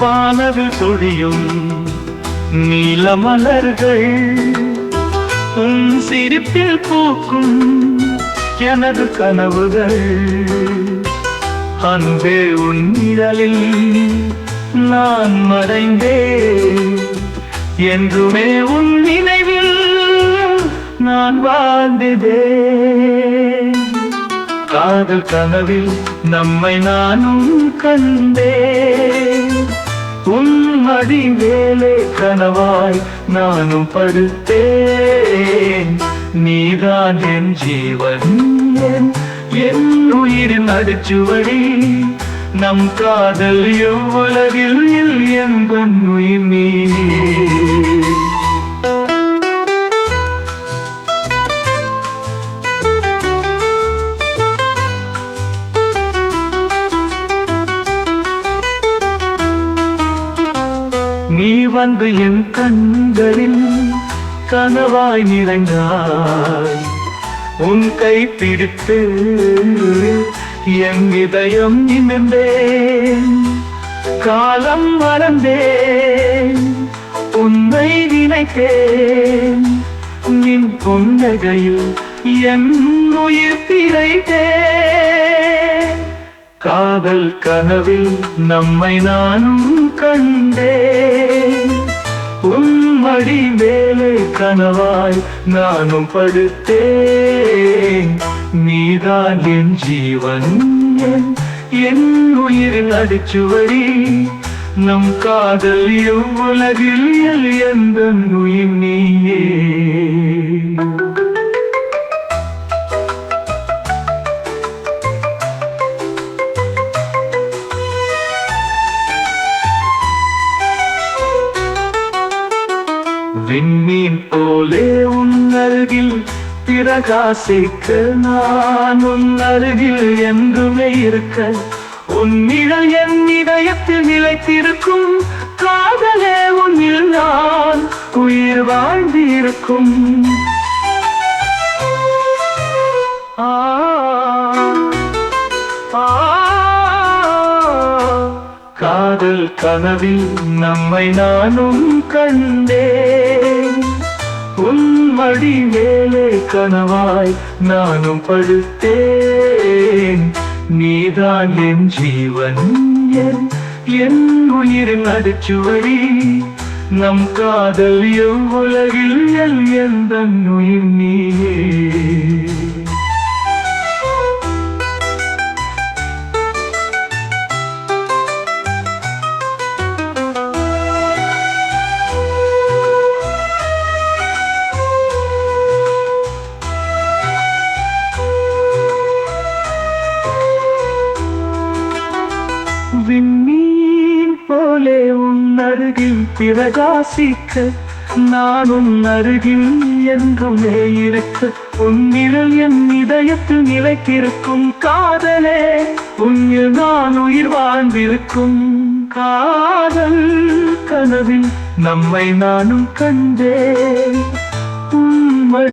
വാനവിൽ തൊഴിയും നീലമലർകൾ உன் சிரிப்பில் பூக்கும் எனது கனவுகள். அன்பே உன் நிழலில் நான் மறைந்தேன். என்றுமே உன் நினைவில் நான் வாழ்ந்ததே காதல் கனவில் நம்மை நானும் கண்டே உன் மடி மேலே கனவாய் நானும் படுத்தேன். நீதான் என் ஜீவன். என் என் உயிரின் அடிச்சுவடி நம் காதல் எவ்வுலகில் எந்த உயிர் நீ. வந்து என் கண்களில் கனவாய் நிறைந்தாய். உன் கை பிடித்து என் இதயம் நிமிர்ந்தேன். காலம் மறந்தேன் உன்னை நினைத்தேன். நின் புன்னகையில் என் உயிர் திரைத்தேன் காதல் கனவில் நம்மை நானும் கண்டேன். உம்மடி மேலே கனவாய் நானும் படுத்தேன். நீதான் என் ஜீவன் என்- என் உயிரில் அடிச்சுவடி. நம் காதல் எவ்வுலகில் எந்த உயிர் நீயே. விண்மீன் போலே உன் அருகில் பிரகாசிக்க நான் உன் அருகில் என்றுமே இருக்க. உன் நிழல் என் இதயத்தில் நிலைத்திருக்கும். காதலே உன்னில் நான் உயிர் வாழ்ந்திருக்கும். காதல் கனவில் நம்மை நானும் கண்டேன். உன் மடி மேலே கனவாய் நானும் படுத்தேன். நீதான் என் ஜீவன் என் என் உயிரின் அடிச்சுவடி நம் காதல் எவ்வுலகில் எல் எந்த உயிர் நீ? போலே உன் அருகில் பிரகாசிக்க நான் உன் அருகில் என்றுமே இருக்க உன் நிழல் என் இதயத்தில் நிலைத்திருக்கும் காதலே உன்னில் நான் உயிர் வாழ்ந்திருக்கும் காதல் கனவில் நம்மை நானும் கண்டேன்